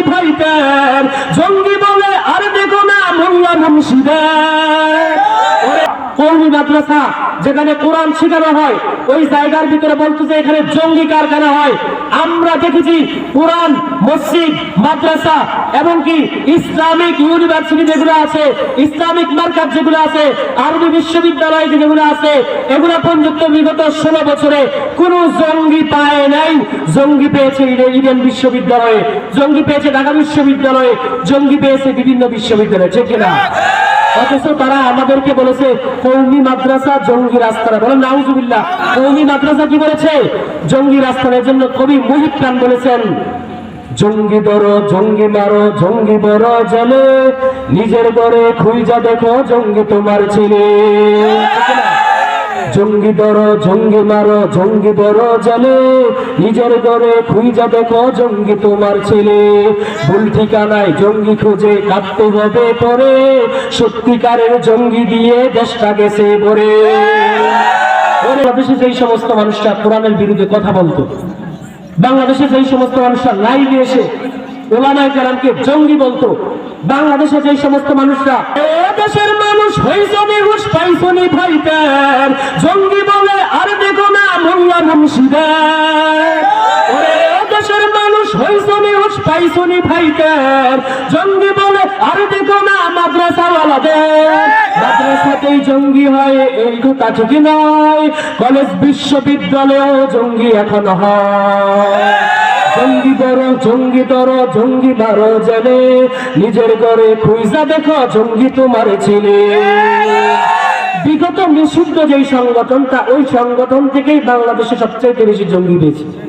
ভাইদের মাদ্রাসা, যেখানে কোরআন শেখানো হয়, ওই জায়গার ভিতরে বলতো যে এখানে জঙ্গি কারখানা হয়। আমরা দেখেছি কোরআন, মসজিদ, মাদ্রাসা এবং কি ইসলামিক ইউনিভার্সিটি যেগুলো আছে, ইসলামিক মার্কাজ যেগুলো আছে, আরবি বিশ্ববিদ্যালয় যেগুলো আছে, এগুলো পর্যন্ত বিগত ষোলো বছরে কোন জঙ্গি পায় নাই। জঙ্গি পেয়েছে ইডে- ইডেন বিশ্ববিদ্যালয়ে, জঙ্গি পেয়েছে ঢাকা বিশ্ববিদ্যালয়ে, জঙ্গি পেয়েছে বিভিন্ন বিশ্ববিদ্যালয়ে, ঠিক কিনা? অথচ তারা আমাদেরকে বলেছে, কৌমি মাদ্রাসা জঙ্গি রাস্তারা। বলেন, নাউজুবিল্লাহ, কৌমি মাদ্রাসা কি বলেছে? জঙ্গি রাস্তার। জন্য কবি মুহিব খান বলেছেন, জঙ্গি ধরো, জঙ্গি মারো, জঙ্গি বড় জলে। নিজের ঘরে খুঁজা দেখো, জঙ্গি তোমার ছেলে। জঙ্গি ধরো জঙ্গি মারো, জঙ্গি বড় জলে। নিজের ঘরে খুঁজা দেখো জঙ্গি তোমার ছেলে? ভুল ঠিকানায় জঙ্গি খুঁজে কাটতে হবে পরে। সত্যিকারের জঙ্গি দিয়ে দেশটা গেছে ভরে। বাংলাদেশে যেই সমস্ত মানুষরা কোরআনের বিরুদ্ধে কথা বলতো, বাংলাদেশে যেই সমস্ত মানুষরা লাইভে এসে ওলামায় কালামকে জঙ্গি বলতো, বাংলাদেশে যেই সমস্ত মানুষরা দেশের মানুষ হইছনি হুশ পাইছনি ভাইটার জঙ্গি বলে, আর দেখো না মোল্লা দেশের মানুষ হইছনি হুশ পাইছনি ভাইটার জঙ্গি বলে, আর দেখো না, মাদ্রাসাওয়ালাদের। মাদ্রাসাতেই জঙ্গি নয়। কলেজ বিশ্ববিদ্যালয়েও জঙ্গি এখন হয়। জেনে নিজের ঘরে খুঁজা দেখো, জঙ্গি তোমার ছেলে। বিগত নিষিদ্ধ যেই সংগঠনটা ওই সংগঠন থেকেই বাংলাদেশে সবচেয়ে বেশি জঙ্গি পেয়েছে